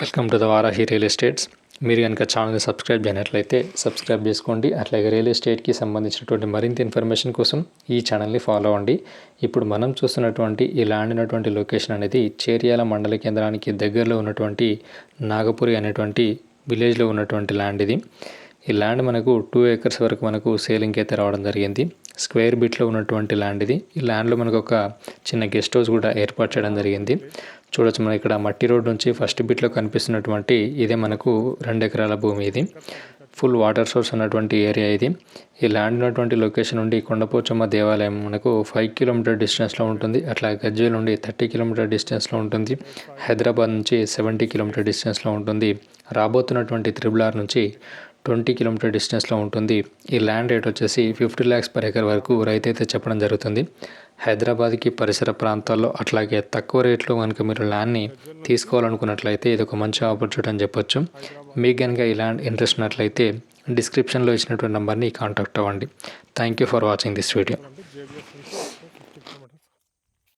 Welcome to the Varahi real estates మీరు కనుక ఛానల్ని సబ్స్క్రైబ్ చేయనట్లయితే సబ్స్క్రైబ్ చేసుకోండి. అట్లాగే రియల్ ఎస్టేట్కి సంబంధించినటువంటి మరింత ఇన్ఫర్మేషన్ కోసం ఈ ఛానల్ని ఫాలో అవ్వండి. ఇప్పుడు మనం చూస్తున్నటువంటి ఈ ల్యాండ్ ఉన్నటువంటి లొకేషన్ అనేది చేర్యాల మండల కేంద్రానికి దగ్గరలో ఉన్నటువంటి నాగపురి అనేటువంటి విలేజ్లో ఉన్నటువంటి ల్యాండ్ ఇది. ఈ ల్యాండ్ మనకు టూ ఏకర్స్ వరకు మనకు సేలింగ్కి అయితే రావడం జరిగింది. స్క్వేర్ బిట్లో ఉన్నటువంటి ల్యాండ్ ఇది. ఈ ల్యాండ్లో మనకు ఒక చిన్న గెస్ట్ హౌస్ కూడా ఏర్పాటు చేయడం జరిగింది. చూడొచ్చు మనం ఇక్కడ మట్టి రోడ్ నుంచి ఫస్ట్ బిట్లో కనిపిస్తున్నటువంటి ఇదే మనకు రెండు ఎకరాల భూమి ఇది. ఫుల్ వాటర్ సోర్స్ ఉన్నటువంటి ఏరియా ఇది. ఈ ల్యాండ్ ఉన్నటువంటి లొకేషన్ నుండి కొండపోచమ్మ దేవాలయం మనకు ఫైవ్ కిలోమీటర్ డిస్టెన్స్లో ఉంటుంది. అట్లా గజ్వేల్ నుండి థర్టీ కిలోమీటర్ డిస్టెన్స్లో ఉంటుంది. హైదరాబాద్ నుంచి సెవెంటీ కిలోమీటర్ డిస్టెన్స్లో ఉంటుంది. రాబోతున్నటువంటి త్రిబుల్ ఆర్ నుంచి ట్వంటీ కిలోమీటర్ డిస్టెన్స్లో ఉంటుంది. ఈ ల్యాండ్ రేట్ వచ్చేసి ఫిఫ్టీ ల్యాక్స్ పర్ ఎకర్ వరకు రైతు అయితే చెప్పడం జరుగుతుంది. హైదరాబాద్కి పరిసర ప్రాంతాల్లో అట్లాగే తక్కువ రేట్లో కనుక మీరు ల్యాండ్ని తీసుకోవాలనుకున్నట్లయితే ఇది ఒక మంచి ఆపర్చునిటీ అని చెప్పొచ్చు. మీకు కనుక ఈ ల్యాండ్ ఇంట్రెస్ట్ ఉన్నట్లయితే డిస్క్రిప్షన్లో ఇచ్చినటువంటి నెంబర్ని కాంటాక్ట్ అవ్వండి. Thank you for watching this video